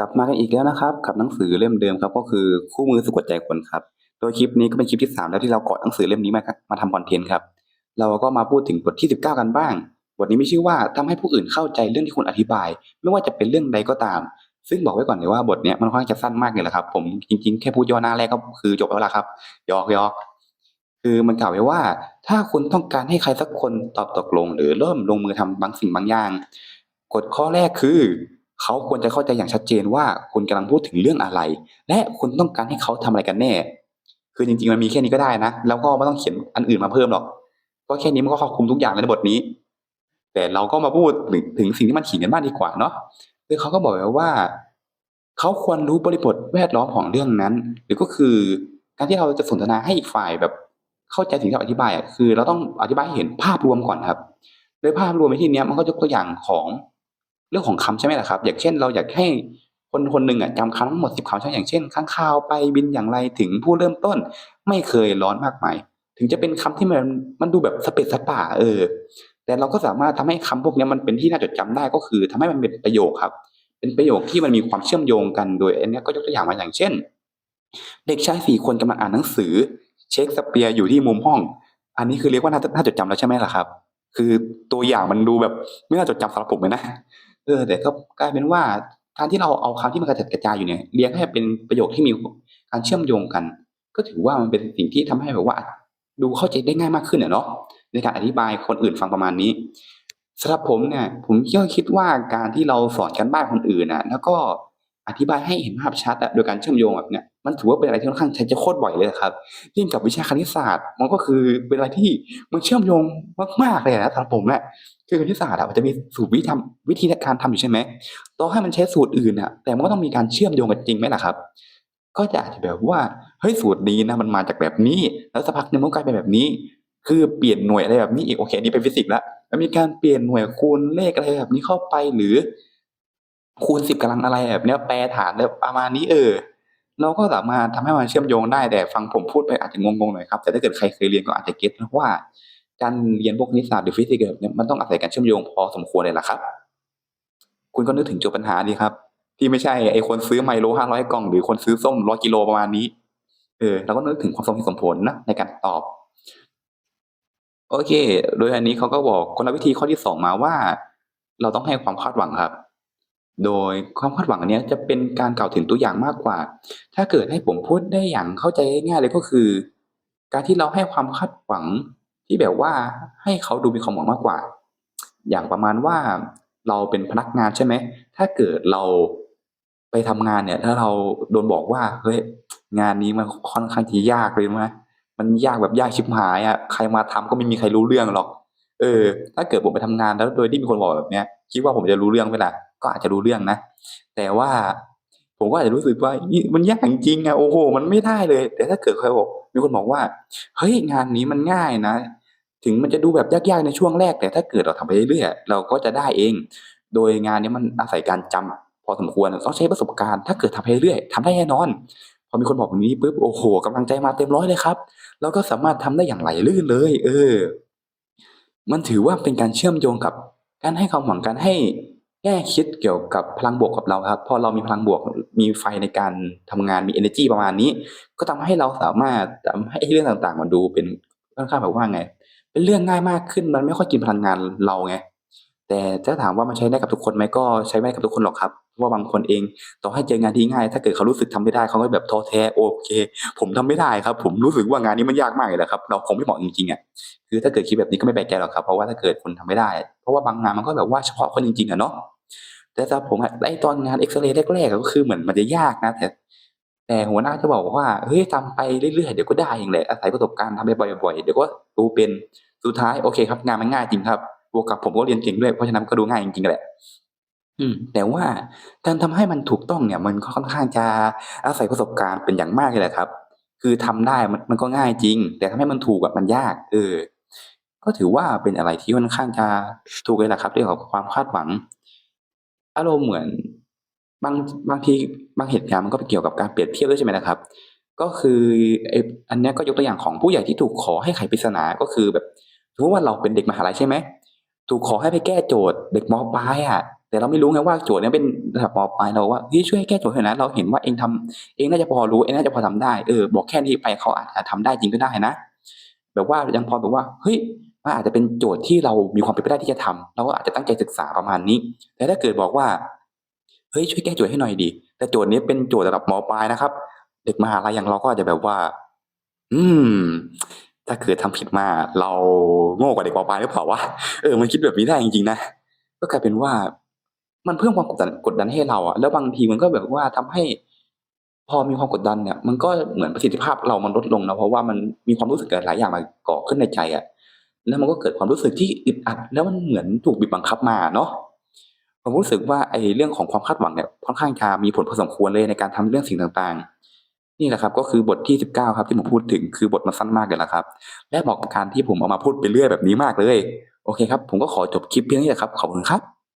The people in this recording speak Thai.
กลับมากันอีกแล้วนะครับ กับหนังสือเล่มเดิมครับ ก็คือคู่มือสะกดใจคนครับ โดยคลิปนี้ก็เป็นคลิปที่สามแล้วที่เราเกาะหนังสือเล่มนี้มาครับมาทำคอนเทนต์ครับเราก็มาพูดถึงบทที่ 19 กันบ้าง บทนี้มีชื่อว่าทำให้ผู้อื่นเข้าใจเรื่องที่คุณอธิบาย ไม่ว่าจะเป็นเรื่องใดก็ตาม ซึ่งบอกไว้ก่อนเลยว่าบทนี้มันค่อนข้างจะสั้นมากเลยแหละครับ ผมจริงๆแค่พูดย่อหน้าแรกก็คือจบแล้วล่ะครับยอกยอกคือมันกล่าวไว้ว่า ถ้าคุณต้องการให้ใครสักคนตอบตกลง หรือเริ่มลงมือทำบางสิ่งบางอย่างกฎข้อแรกคือ เขาควรจะเข้าใจอย่างชัดเจนว่าคุณกำลังพูดถึงเรื่องอะไร และคุณต้องการให้เขาทำอะไรกันแน่ คือจริงๆมันมีแค่นี้ก็ได้นะ แล้วก็ไม่ต้องเขียนอันอื่นมาเพิ่มหรอก ก็แค่นี้มันก็ครอบคลุมทุกอย่างในบทนี้ แต่เราก็มาพูดถึงสิ่งที่มันขีดกันบ้างดีกว่าเนาะคือเขาก็บอกไว้ว่า เขาควรรู้บริบทแวดล้อมของเรื่องนั้น หรือก็คือการที่เราจะสนทนาให้อีกฝ่ายแบบเข้าใจสิ่งที่เราอธิบายอะคือ เราต้องอธิบายให้เห็นภาพรวมก่อนครับโดยภาพรวมในที่นี้มันก็ยกตัวอย่างของ เรื่องของคำใช่ไหมล่ะครับ อย่างเช่น เราอยากให้คนคนหนึ่งอะจำคำทั้งหมดสิบคำใช่ไหมอย่างเช่นข้างข่าวไปบินอย่างไรถึงผู้เริ่มต้น ไม่เคยร้อนมากมายถึงจะเป็นคำที่มันมันดูแบบสเปซสป่าเออ แต่เราก็สามารถทำให้คำพวกนี้มันเป็นที่น่าจดจำได้ก็คือทำให้มันเป็นประโยคครับ เป็นประโยคที่มันมีความเชื่อมโยงกันโดยอันนี้ก็ยกตัวอย่างมาอย่างเช่น เด็กชายสี่คนกำลังอ่านหนังสือ เช็คสเปียร์อยู่ที่มุมห้อง อันนี้คือเรียกว่าน่าน่าจดจำแล้วใช่ไหมล่ะครับ คือตัวอย่างมันดูแบบไม่น่าจดจำสำหรับผมเลยนะ เออแต่ก็กลายเป็นว่าการที่เราเอาคำที่มันกระจัดกระจายอยู่เนี่ยเรียงให้เป็นประโยคที่มีการเชื่อมโยงกัน ก็ถือว่ามันเป็นสิ่งที่ทำให้แบบว่า ดูเข้าใจได้ง่ายมากขึ้นเนาะในการอธิบายคนอื่นฟังประมาณนี้สำหรับผมเนี่ย ผมก็คิดว่าการที่เราสอนกันบ้านคนอื่นน่ะแล้วก็อธิบายให้เห็นภาพชัดโดยการเชื่อมโยงแบบเนี้ย มันถือว่าเป็นอะไรที่ค่อนข้างใช้จะโคตรบ่อยเลยครับยิ่งกับวิชาคณิตศาสตร์ มันก็คือเป็นอะไรที่มันเชื่อมโยงมากๆเลยนะสำหรับผมแหละคือคณิตศาสตร์อะมันจะมีสูตรวิธีทำวิธีการทำอยู่ใช่ไหมต่อให้มันใช้สูตรอื่นอะแต่มันก็ต้องมีการเชื่อมโยงกันจริงไหมล่ะครับ ก็จะอาจจะแบบว่าเฮ้ยสูตรนี้นะมันมาจากแบบนี้ แล้วสักพักนึงมันกลายเป็นแบบนี้ คือเปลี่ยนหน่วยอะไรแบบนี้อีกโอเคนนี่เป็นฟิสิกส์ละแล้วมีการเปลี่ยนหน่วยคูณเลขอะไรแบบนี้เข้าไปหรือคูณสิบกำลังอะไรแบบเนี้ยแปรฐานแบบประมาณนี้เออ เราก็สามารถทำให้มันเชื่อมโยงได้แต่ฟังผมพูดไปอาจจะงงๆหน่อยครับแต่ถ้าเกิดใครเคยเรียนก็อาจจะเก็ตนะว่า การเรียนพวกคณิตศาสตร์หรือฟิสิกส์แบบเนี้ยมันต้องอาศัยการเชื่อมโยงพอสมควรเลยล่ะครับ คุณก็นึกถึงโจทย์ปัญหาดีครับ ที่ไม่ใช่ไอ้คนซื้อไมโลห้าร้อยกล่อง หรือคนซื้อส้มร้อยกิโลประมาณนี้เออเราก็นึกถึงความสมเหตุสมผลนะในการตอบ โอเค โดยอันนี้เขาก็บอกกละวิธีข้อที่สองมาว่า เราต้องให้ความคาดหวังครับ โดยความคาดหวังอันนี้จะเป็นการกล่าวถึงตัวอย่างมากกว่า ถ้าเกิดให้ผมพูดได้อย่างเข้าใจง่ายๆเลยก็คือ การที่เราให้ความคาดหวังที่แบบว่าให้เขาดูมีความหวังมากกว่า อย่างประมาณว่าเราเป็นพนักงานใช่ไหม ถ้าเกิดเราไปทำงานเนี่ย ถ้าเราโดนบอกว่าเฮ้ยงานนี้มันค่อนข้างที่ยากเลยมั้ยมันยากแบบยากชิบหายอะใครมาทำก็ไม่มีใครรู้เรื่องหรอก เออ ถ้าเกิดผมไปทำงานแล้วโดยที่มีคนบอกแบบเนี้ย คิดว่าผมจะรู้เรื่องไหมล่ะ ก็อาจจะรู้เรื่องนะ แต่ว่าผมก็อาจจะรู้สึกว่ามันยากจริงอะโอ้โห มันไม่ได้เลย แต่ถ้าเกิดใครบอกมีคนบอกว่าเฮ้ยงานนี้มันง่ายนะ ถึงมันจะดูแบบยากๆในช่วงแรก แต่ถ้าเกิดเราทำไปเรื่อยๆเราก็จะได้เอง โดยงานนี้มันอาศัยการจำพอสมควรต้องใช้ประสบการณ์ ถ้าเกิดทำไปเรื่อยๆทำได้แน่นอน พอมีคนบอกแบบนี้ปุ๊บโอ้โหกำลังใจมาเต็มร้อยเลยครับ แล้วก็สามารถทำได้อย่างไหลลื่นเลย เออ มันถือว่าเป็นการเชื่อมโยงกับการให้ความหวังการให้ แง่คิดเกี่ยวกับพลังบวกกับเราครับ พอเรามีพลังบวก มีไฟในการทำงานมี energy ประมาณนี้ ก็ทำให้เราสามารถทำให้เรื่องต่างๆ มันดูเป็นค่อนข้างแบบว่าไง เป็นเรื่องง่ายมากขึ้น มันไม่ค่อยกินพลังงานเราไง แต่ถ้าถามว่ามันใช้ได้กับทุกคนไหมก็ใช้ไม่ได้กับทุกคนหรอกครับเพราะว่าบางคนเองต่อให้เจองานที่ง่าย ถ้าเกิดเขารู้สึกทำไม่ได้เขาก็แบบท้อแท้โอเค ผมทำไม่ได้ครับ ผมรู้สึกว่างานนี้มันยากมากเลยแหละครับ เราคงไม่เหมาะจริงๆอะคือถ้าเกิดคิดแบบนี้ก็ไม่แปลกใจหรอกครับเพราะว่าถ้าเกิดคนทำไม่ได้ เพราะว่าบางงานมันก็แบบว่าเฉพาะคนจริงๆอะเนาะแต่สำหรับผมอะไอตอนงานเอ็กซเรย์แรกๆก็คือเหมือนมันจะยากนะแต่แต่หัวหน้าจะบอกว่าเฮ้ยทำไปเรื่อยๆเดี๋ยวก็ได้เองแหละอาศัยประสบการณ์ทำไปบ่อยๆเดี๋ยวก็รู้เป็นสุดท้ายโอเคครับงานมันง่ายจริงครับ บวกกับผมก็เรียนเก่งด้วย เพราะฉะนั้นก็ดูง่ายจริงๆแหละอืมแต่ว่าการทำให้มันถูกต้องเนี่ย มันก็ค่อนข้างจะอาศัยประสบการณ์เป็นอย่างมากเลยแหละครับ คือทำได้มันมันก็ง่ายจริง แต่ทำให้มันถูกอะมันยาก เออ ก็ถือว่าเป็นอะไรที่ค่อนข้างจะถูกเลยแหละครับเรื่องของความคาดหวัง อารมณ์เหมือน บางบางทีบางเหตุการณ์มันก็เกี่ยวกับการเปรียบเทียบด้วยใช่ไหมนะครับ ก็คือไอ้อันเนี้ยก็ยกตัวอย่างของผู้ใหญ่ที่ถูกขอให้ไขปริศนาก็คือแบบสมมติว่าเราเป็นเด็กมหาลัยใช่ไหม ถูกขอให้ไปแก้โจทย์เด็กมปลายอะแต่เราไม่รู้ไงว่าโจทย์เนี้ยเป็นระดับมปลายเราว่าเฮ้ยช่วยแก้โจทย์หน่อยนะเราเห็นว่าเองทำเองน่าจะพอรู้เองน่าจะพอทำได้เออบอกแค่นี้ไปเขาอาจจะทำได้จริงก็ได้นะ แบบว่ายังพอแบบว่าเฮ้ยมันอาจจะเป็นโจทย์ที่เรามีความเป็นไปได้ที่จะทำเราก็อาจจะตั้งใจศึกษาประมาณนี้ แต่ถ้าเกิดบอกว่าเฮ้ยช่วยแก้โจทย์ให้หน่อยดี แต่โจทย์นี้เป็นโจทย์ระดับมปลายนะครับ เด็กมหาลัยอย่างเราก็อาจจะแบบว่า อืม ถ้าเกิดทำผิดมาเราโง่กว่าเด็กมปลายหรือเปล่าวะเออมันคิดแบบนี้ได้จริงๆนะก็กลายเป็นว่ามันเพิ่มความกดดันกดดันให้เราอะแล้วบางทีมันก็แบบว่าทำให้ พอมีความกดดันเนี่ย มันก็เหมือนประสิทธิภาพเรามันลดลงนะเพราะว่ามันมีความรู้สึกหลายอย่างมาก่อขึ้นในใจอะแล้วมันก็เกิดความรู้สึกที่อึดอัด แล้วมันเหมือนถูกบีบบังคับมาเนาะผมรู้สึกว่าไอ้เรื่องของความคาดหวังเนี่ยค่อนข้างจะมีผลพอสมควรเลยในการทำเรื่องสิ่งต่างๆ นี่แหละครับก็คือบทที่ 19 ครับที่ผมพูดถึงคือบทมันสั้นมากเลยละครับ และเหมาะกับการที่ผมเอามาพูดไปเรื่อยแบบนี้มากเลย โอเคครับ ผมก็ขอจบคลิปเพียงนี้แหละครับ ขอบคุณครับ